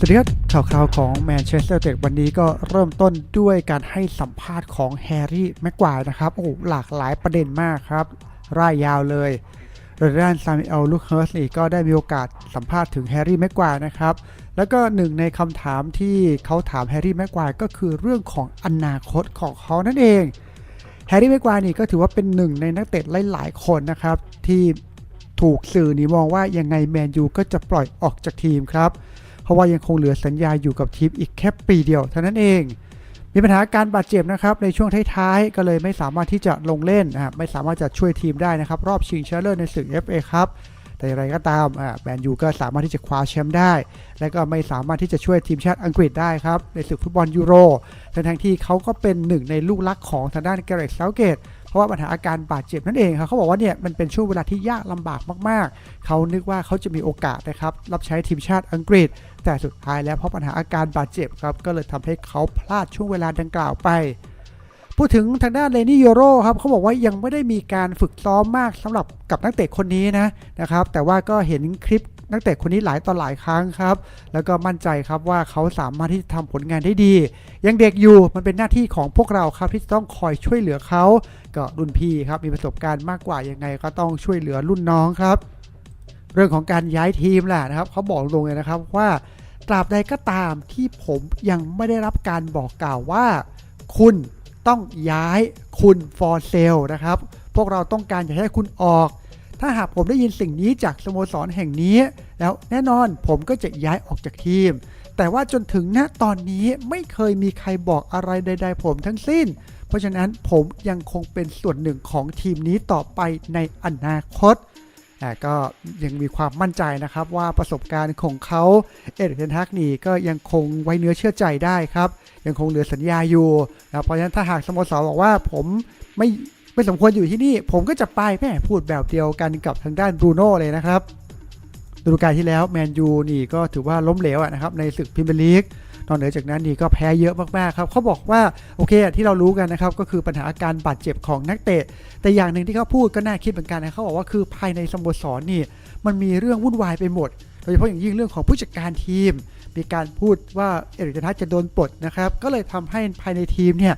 สวัสดีครับข่าวคราวของแมนเชสเตอร์ t เ d วันนี้ก็เริ่มต้นด้วยการให้สัมภาษณ์ของแฮร์รี่แม็กควายนะครับ โอ้หหลากหลายประเด็นมากครับ ร่ายยาวเลยโดยด้านซามิเอลลูคเฮิร์สนี่ก็ได้มีโอกาสสัมภาษณ์ถึงแฮร์รี่แม็กควายนะครับ แล้วก็หนึ่งในคำถามที่เขาถามแฮร์รี่แม็กควายก็คือเรื่องของอนาคตของเขานั่นเอง แฮร์รี่แม็กควายนี่ก็ถือว่าเป็นหนึ่งในนักเตะหลายๆคนนะครับที่ถูกสื่อนี่มองว่ายังไงแมนยูก็จะปล่อยออกจากทีมครับ เพราะว่ายังคงเหลือสัญญาอยู่กับทีมอีกแค่ปีเดียวเท่านั้นเอง มีปัญหาการบาดเจ็บนะครับในช่วงท้ายๆ ก็เลยไม่สามารถที่จะลงเล่นนะครับไม่สามารถจะช่วยทีมได้นะครับรอบชิงชนะเลิศในศึก FA ครับแต่อย่างไรก็ตามแมนยูก็สามารถที่จะคว้าแชมป์ได้ และก็ไม่สามารถที่จะช่วยทีมชาติอังกฤษได้ครับ ในศึกฟุตบอลยูโรทั้งที่เขาก็เป็นหนึ่งในลูกรักของทางด้านแกเรตเซาเกต เพราะว่าปัญหาอาการบาดเจ็บนั่นเองครับเขาบอกว่าเนี่ยมันเป็นช่วงเวลาที่ยากลำบากมากๆ เขานึกว่าเขาจะมีโอกาสนะครับรับใช้ทีมชาติอังกฤษ แต่สุดท้ายแล้วเพราะปัญหาอาการบาดเจ็บครับก็เลยทำให้เขาพลาดช่วงเวลาดังกล่าวไปพูดถึงทางด้านเลนี่โยโรครับเขาบอกว่ายังไม่ได้มีการฝึกซ้อมมากสำหรับกับนักเตะคนนี้นะนะครับ แต่ว่าก็เห็นคลิปนักเตะคนนี้หลายต่อหลายครั้งครับ แล้วก็มั่นใจครับว่าเขาสามารถที่จะทำผลงานได้ดี ยังเด็กอยู่มันเป็นหน้าที่ของพวกเราครับที่จะต้องคอยช่วยเหลือเขา ก็รุ่นพี่ครับมีประสบการณ์มากกว่ายังไงก็ต้องช่วยเหลือรุ่นน้องครับ เรื่องของการย้ายทีมแหละนะครับเขาบอกตรงเลยนะครับว่าตราบใดก็ตามที่ผมยังไม่ได้รับการบอกกล่าวว่า คุณต้องย้ายคุณ for sale นะครับ พวกเราต้องการอยากให้คุณออก ถ้าหากผมได้ยินสิ่งนี้จากสโมสรแห่งนี้ แล้วแน่นอนผมก็จะย้ายออกจากทีม แต่ว่าจนถึงณตอนนี้ไม่เคยมีใครบอกอะไรใด ๆ ผมทั้งสิ้น เพราะฉะนั้นผมยังคงเป็นส่วนหนึ่งของทีมนี้ต่อไปในอนาคตแต่ก็ยังมีความมั่นใจนะครับว่าประสบการณ์ของเขาเอริกเทนฮักนี่ก็ยังคงไว้เนื้อเชื่อใจได้ครับ ยังคงเหลือสัญญาอยู่นะเพราะฉะนั้นถ้าหากสโมสรบอกว่าผมไม่ไม่สมควรอยู่ที่นี่ ผมก็จะไปแม่พูดแบบเดียวกันกับทางด้านบรูโน่เลยนะครับฤดูกาลที่แล้วแมนยูนี่ก็ถือว่าล้มเหลวนะครับในศึกพรีเมียร์ลีก นอกเหนือจากนั้นนี่ก็แพ้เยอะมากๆครับเขาบอกว่าโอเคที่เรารู้กันนะครับก็คือปัญหาอาการบาดเจ็บของนักเตะ แต่อย่างหนึ่งที่เขาพูดก็น่าคิดเหมือนกันนะเขาบอกว่าคือภายในสโมสรนี่มันมีเรื่องวุ่นวายไปหมดโดยเฉพาะอย่างยิ่งเรื่องของผู้จัดการทีม มีการพูดว่าเอริกเทนฮักจะโดนปลดนะครับก็เลยทำให้ภายในทีมเนี่ย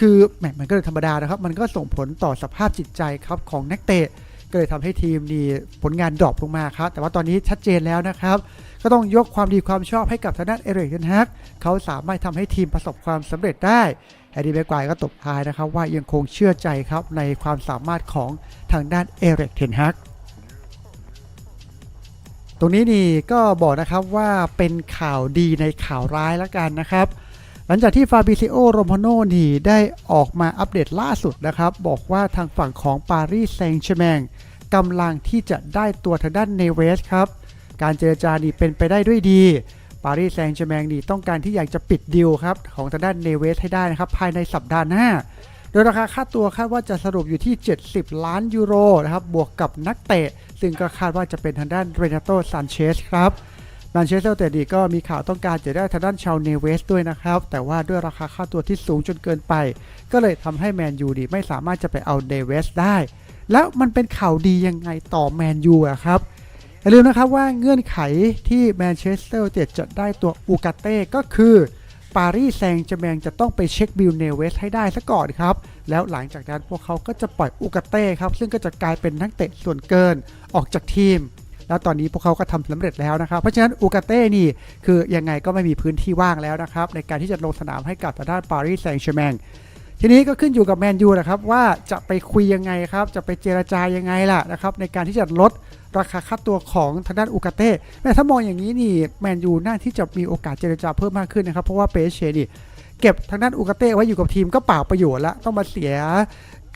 คือแหมมันก็เลยธรรมดานะครับ มันก็ส่งผลต่อสภาพจิตใจครับของนักเตะ ก็เลยทำให้ทีมนี่ผลงานดรอปลงมาครับ แต่ว่าตอนนี้ชัดเจนแล้วนะครับ ก็ต้องยกความดีความชอบให้กับทางด้านเอริกเทนฮักเขาสามารถทำให้ทีมประสบความสำเร็จได้แอดดี้แบ็กไกวก็ตบท้ายนะครับว่ายังคงเชื่อใจครับในความสามารถของทางด้านเอริกเทนฮักตรงนี้นี่ก็บอกนะครับว่าเป็นข่าวดีในข่าวร้ายแล้วกันนะครับ หลังจากที่ฟาบิซิโอโรมาโนนี่ได้ออกมาอัปเดตล่าสุดนะครับ บอกว่าทางฝั่งของปารีสแซงต์แชร์แมงกำลังที่จะได้ตัวทางด้านเนเวสครับ การเจรจานี่เป็นไปได้ด้วยดี ปารีสแซงต์แชร์แมงนี่ต้องการที่อยากจะปิดดีลครับของทางด้านเนเวสให้ได้นะครับภายในสัปดาห์หน้า โดยราคาค่าตัวคาดว่าจะสรุปอยู่ที่ 70 ล้านยูโรนะครับบวกกับนักเตะ ซึ่งก็คาดว่าจะเป็นทางด้านเรนาโตซานเชสครับแมนเชสเตอร์เตดีก็มีข่าวต้องการจะได้ทางด้านชาวเนเวสด้วยนะครับ แต่ว่าด้วยราคาค่าตัวที่สูงจนเกินไป ก็เลยทำให้แมนยูดีไม่สามารถจะไปเอาเนเวสได้ แล้วมันเป็นข่าวดียังไงต่อแมนยูอะครับ อย่าลืมนะครับว่าเงื่อนไขที่แมนเชสเตอร์ยูไนเต็ดจะได้ตัวอูกาเต้ก็คือปารีสแซงต์แชร์แมงจะต้องไปเช็คบิลเนเวสให้ได้ซะก่อนครับ แล้วหลังจากนั้นพวกเขาก็จะปล่อยอูกาเต้ครับ ซึ่งก็จะกลายเป็นนักเตะส่วนเกินออกจากทีม แล้วตอนนี้พวกเขาก็ทำสำเร็จแล้วนะครับ เพราะฉะนั้นอูกาเต้นี่คือยังไงก็ไม่มีพื้นที่ว่างแล้วนะครับ ในการที่จะลงสนามให้กับทางด้านปารีสแซงต์แชร์แมงทีนี้ก็ขึ้นอยู่กับแมนยูนะครับว่าจะไปคุยยังไงครับจะไปเจรจายังไงล่ะนะครับในการที่จะลด ราคาค่าตัวของทางด้านอูกาเต้แม้ถ้ามองอย่างนี้นี่แมนยูน่าที่จะมีโอกาสเจรจาเพิ่มมากขึ้นนะครับ เพราะว่าเปเชนี่เก็บทางด้านอูกาเต้ไว้อยู่กับทีมก็เปล่าประโยชน์ละต้องมาเสีย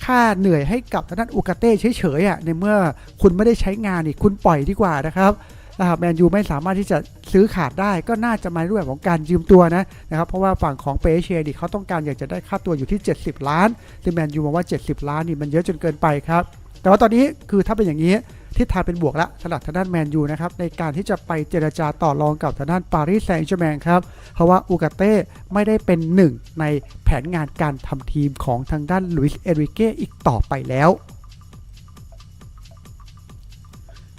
ค่าเหนื่อยให้กับทางด้านอูกาเต้เฉยๆอะในเมื่อคุณไม่ได้ใช้งานนี่คุณปล่อยดีกว่านะครับนะครับแมนยูไม่สามารถที่จะซื้อขาดได้ก็น่าจะมาในรูปแบบของการยืมตัวนะนะครับเพราะว่าฝั่งของเปเชดีเขาต้องการอยากจะได้ค่าตัวอยู่ที่ 70 ล้านซึ่งแมนยูมองว่า 70 ล้านนี่มันเยอะจนเกินไปครับ แต่ว่าตอนนี้คือถ้าเป็นอย่างนี้ ทิศทางเป็นบวกละสำหรับทางด้านแมนยูนะครับในการที่จะไปเจรจาต่อรองกับทางด้านปารีสแซงต์แชร์แมงครับเพราะว่าอูกาเต้ไม่ได้เป็นหนึ่งในแผนงานการทำทีมของทางด้านลุยส์เอริเก้อีกต่อไปแล้ว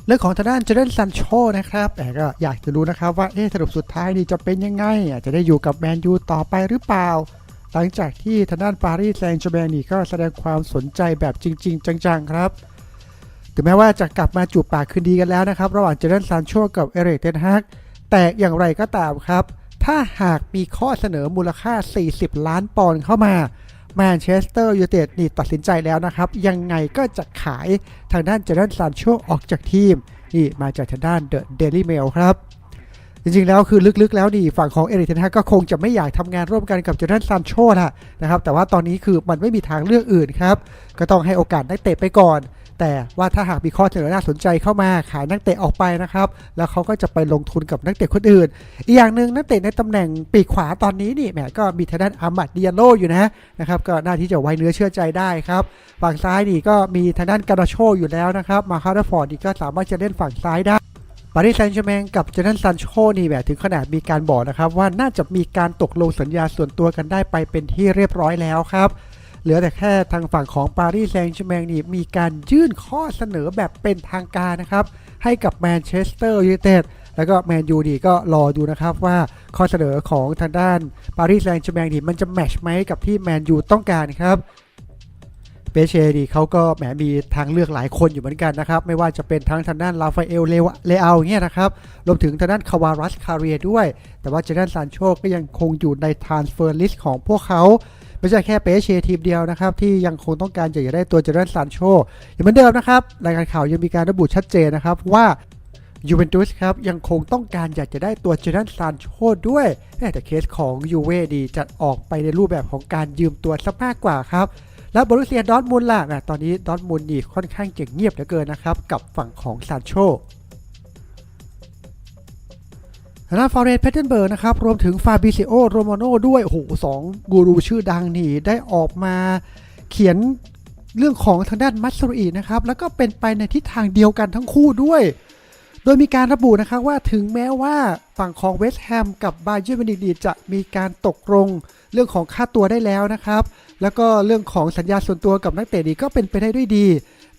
เรื่องของทางด้านเจเดนซันโชนะครับแต่ก็อยากจะรู้นะครับว่าเอ๊สรุปสุดท้ายนี่จะเป็นยังไงจะได้อยู่กับแมนยูต่อไปหรือเปล่า หลังจากที่ทางด้านปารีสแซงต์แชร์แมงนี่ก็แสดงความสนใจแบบจริง ๆ จังๆครับ ถึงแม้ว่าจะกลับมาจูบปากคืนดีกันแล้วนะครับ ระหว่างเจเดนซานโชกับเอเรกเทนฮักแต่อย่างไรก็ตามครับ ถ้าหากมีข้อเสนอมูลค่า 40 ล้านปอนด์เข้ามาแมนเชสเตอร์ยูไนเต็ดนี่ตัดสินใจแล้วนะครับ ยังไงก็จะขายทางด้านเจเดนซานโชออกจากทีมนี่มาจากทางด้านเดอะเดลี่เมลครับจริงๆ แล้วคือลึกๆ แล้วนี่ฝั่งของเอริกเทนฮากก็คงจะไม่อยากทำงานร่วมกันกับเจอร์แดนซานโชนะนะครับ แต่ว่าตอนนี้คือมันไม่มีทางเลือกอื่นครับ ก็ต้องให้โอกาสนักเตะไปก่อน แต่ว่าถ้าหากมีข้อเสนอน่าสนใจเข้ามาขายนักเตะออกไปนะครับ แล้วเขาก็จะไปลงทุนกับนักเตะคนอื่น อีกอย่างหนึ่งนักเตะในตำแหน่งปีกขวาตอนนี้นี่แหมก็มีทางด้านอามัดดิยโลอยู่นะนะครับก็น่าที่จะไว้เนื้อเชื่อใจได้ครับฝั่งซ้ายนี่ก็มีทางด้านการาโชอยู่แล้วนะครับมาคาร์ฟอร์ดนี่ก็สามารถจะเล่นฝั่งซ้ายได้ปารีสแซงต์แชร์แมงกับเจนันซันโชนี่แบบถึงขนาดมีการบอกนะครับว่าน่าจะมีการตกลงสัญญาส่วนตัวกันได้ไปเป็นที่เรียบร้อยแล้วครับ เหลือแต่แค่ทางฝั่งของปารีสแซงต์แชร์แมงนี่มีการยื่นข้อเสนอแบบเป็นทางการนะครับ ให้กับแมนเชสเตอร์ยูไนเต็ดแล้วก็แมนยูดีก็รอดูนะครับว่าข้อเสนอของทางด้านปารีสแซงต์แชร์แมงนี่มันจะแมชไหมกับที่แมนยูต้องการครับเปเชดีเขาก็แหมมีทางเลือกหลายคนอยู่เหมือนกันนะครับ ไม่ว่าจะเป็นทั้งทางด้านลาฟาเอลเลวเลอาเนี่ยนะครับรวมถึงทางด้านคาวารัสคาเรียด้วย แต่ว่าเจด้านซานโชก็ยังคงอยู่ในทรานสเฟอร์ลิสต์ของพวกเขาไม่ใช่แค่เปเชทีมเดียวนะครับ ที่ยังคงต้องการอยากจะได้ตัวเจด้านซานโชอย่างเหมือนเดิมนะครับรายการข่าวยังมีการระบุชัดเจนนะครับว่ายูเวนตุสครับยังคงต้องการอยากจะได้ตัวเจด้านซานโชด้วยแต่เคสของยูเวดีจะออกไปในรูปแบบของการยืมตัวซะมากกว่าครับ แล้วบรูเซียดอทมุนด์ล่ะอะตอนนี้ดอทมุนด์นี่ค่อนข้างเก่งเงียบเหลือเกินนะครับ กับฝั่งของซานโช ด้านฟาเรนเพเทนเบิร์กนะครับ รวมถึงฟาบิซิโอโรมาโนด้วย โอ้โหสองกูรูชื่อดังนี่ ได้ออกมาเขียนเรื่องของทางด้านมัตสุรีนะครับ แล้วก็เป็นไปในทิศทางเดียวกันทั้งคู่ด้วย โดยมีการระบุนะครับว่าถึงแม้ว่าฝั่งของเวสต์แฮมกับบาเยอร์มินิกจะมีการตกลงเรื่องของค่าตัวได้แล้วนะครับ แล้วก็เรื่องของสัญญาส่วนตัวกับนักเตะนี่ก็เป็นไปได้ด้วยดี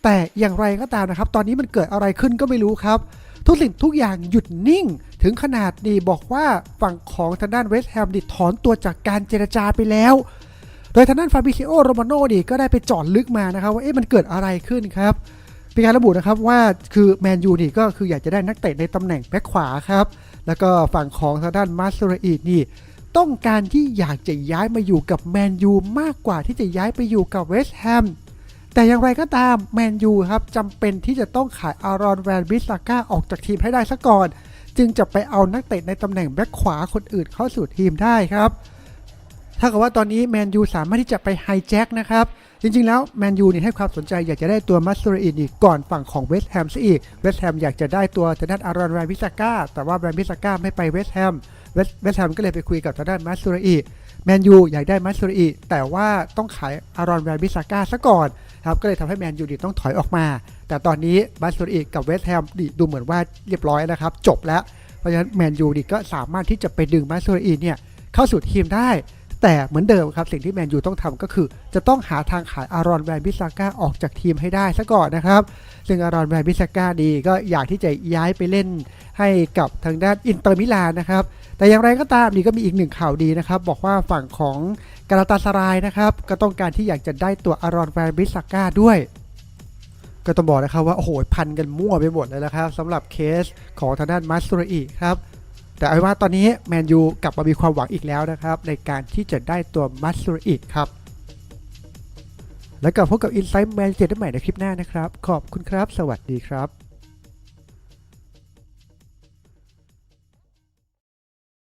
แต่อย่างไรก็ตามนะครับ ตอนนี้มันเกิดอะไรขึ้นก็ไม่รู้ครับ ทุกสิ่งทุกอย่างหยุดนิ่ง ถึงขนาดนี่บอกว่าฝั่งของทางด้านเวสต์แฮมนี่ถอนตัวจากการเจรจาไปแล้ว โดยทางด้านฟาบิซิโอโรมาโนนี่ก็ได้ไปจอดลึกมานะครับว่าเอ๊ะมันเกิดอะไรขึ้นครับมีการระบุนะครับว่าคือแมนยูนี่ก็คืออยากจะได้นักเตะในตำแหน่งแบ็คขวาครับแล้วก็ฝั่งของทางด้านมาสเตอร์อีนี่ต้องการที่อยากจะย้ายมาอยู่กับแมนยูมากกว่าที่จะย้ายไปอยู่กับเวสต์แฮม แต่อย่างไรก็ตามแมนยูครับจำเป็นที่จะต้องขายอารอนแวนบิสลาก้าออกจากทีมให้ได้ซะก่อน จึงจะไปเอานักเตะในตำแหน่งแบ็คขวาคนอื่นเข้าสู่ทีมได้ครับถ้ากับว่าตอนนี้แมนยูสามารถที่จะไปไฮแจ็คนะครับ จริงๆแล้วแมนยูเนี่ยให้ความสนใจอยากจะได้ตัวมัสซูรินอีกก่อนฝั่งของเวสต์แฮมซะอีก เวสต์แฮมอยากจะได้ตัวทางด้านอารอนแวนบิสาก้าแต่ว่าแวนบิสาก้าไม่ไปเวสต์แฮมเวสต์แฮมก็เลยไปคุยกับทางด้านมัสซูรีแมนยูอยากได้มัสซูรีแต่ว่าต้องขายอารอนแวนบิสาก้าซะก่อน ครับก็เลยทำให้แมนยูดีต้องถอยออกมา แต่ตอนนี้มัสซูรีกับเวสต์แฮมดีดูเหมือนว่าเรียบร้อยนะครับ จบแล้ว เพราะฉะนั้นแมนยูดีก็สามารถที่จะไปดึงมัสซูรีเนี่ยเข้าสู่ทีมได้ แต่เหมือนเดิมครับสิ่งที่แมนยูต้องทำก็คือ จะต้องหาทางขายอารอนแวนบิสาก้าออกจากทีมให้ได้ซะก่อนนะครับ ซึ่งอารอนแวนบิสาก้าดีก็อยากที่จะย้ายไปเล่น ให้กับทางด้านอินเตอร์มิลานนะครับ แต่อย่างไรก็ตามนี่ก็มีอีกหนึ่งข่าวดีนะครับ บอกว่าฝั่งของกาลาตาสรายนะครับ ก็ต้องการที่อยากจะได้ตัวอารอนแวนบิสาก้าด้วยก็ต้องบอกนะครับว่าโอ้โหพันกันมั่วไปหมดเลยนะครับสำหรับเคสของทางด้านมัสซูรีครับแต่เอาว่าตอนนี้แมนยูกลับมามีความหวังอีกแล้วนะครับ ในการที่จะได้ตัวมัสซูรีครับ แล้วกลับพบกับ Insight Man เจอกันใหม่ในคลิปหน้านะครับ ขอบคุณครับ สวัสดีครับ